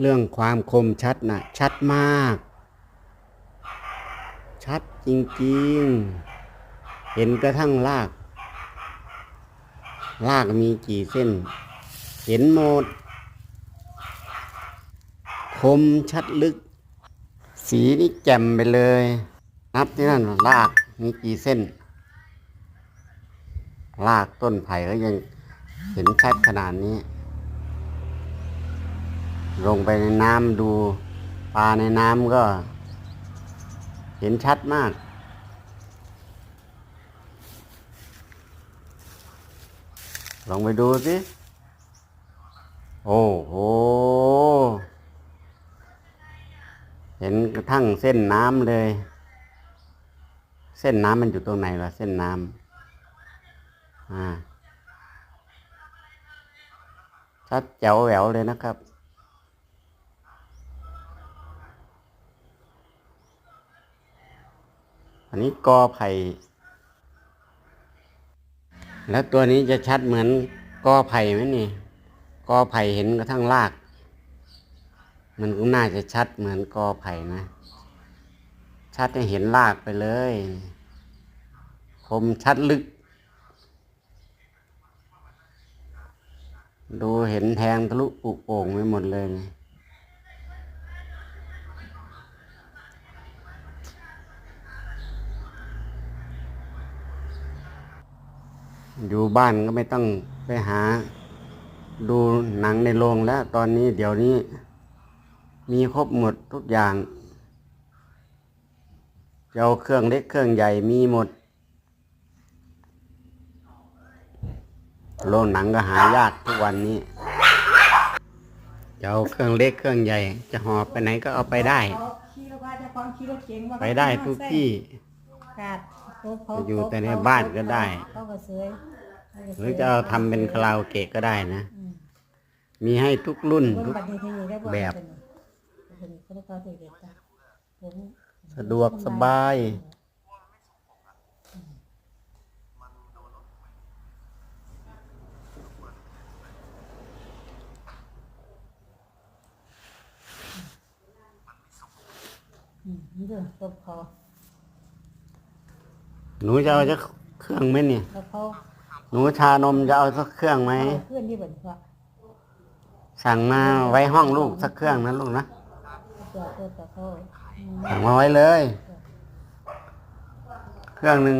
เรื่องความคมชัดนะชัดมาก ชัดจริงๆ เห็นกระทั่งรากรากมีกี่เส้น เห็นหมด คมชัดลึก สีนี่แจ่มไปเลย นับที่นั่นรากมีกี่เส้นรากต้นไผ่ก็ยังเห็นชัดขนาดนี้ ลงไปในน้ำดูปลาในน้ำก็ เห็นชัดมาก ลองไปดูสิ โอ้โห เห็นกระทั่งเส้นน้ำเลย เส้นน้ำมันอยู่ตรงไหนล่ะ เส้นน้ำอ่าชัดแจ๋วแหววเลยนะครับ อันนี้กอไผ่ แล้วตัวนี้จะชัดเหมือนกอไผ่ไหมนี่ กอไผ่เห็นกระทั่งราก มันก็น่าจะชัดเหมือนกอไผ่นะ ชัดให้เห็นรากไปเลย คมชัดลึก ดูเห็นแทงทะลุปุโป่งไปหมดเลย อยู่บ้านก็ไม่ต้องไปหา ดูหนังในโรงแล้ว ตอนนี้เดี๋ยวนี้ มีครบหมดทุกอย่างจะเอาเครื่องเล็กเครื่องใหญ่มีหมด โรงหนังก็หายากทุกวันนี้จะเอาเครื่องเล็กเครื่องใหญ่ จะหอบไปไหนก็เอาไปได้ ไปได้ทุกที่ กาดรถเขาจะอยู่แต่ในบ้านก็ได้ เขาก็เสยหรือจะเอาทำเป็นคาราโอเกะก็ได้นะ อืมมีให้ทุกรุ่นเบิ่งทุกบัดนี้ที่นี่ได้แบบเป็นนี่เขาเขาเด็กๆจ้ะผมสะดวกสบาย อืมนี่เด้อตบคอ หนูจะเอาสักเครื่องไหมเนี่ย แล้วเขาหนูชานมจะเอาสักเครื่องไหม เอาเพื่อนที่เบิ่นว่าสั่งมาไว้ห้องลูกสักเครื่องนะลูกนะตัวตัวตัวเขาอืมสั่งมาไว้เลย เครื่องหนึ่ง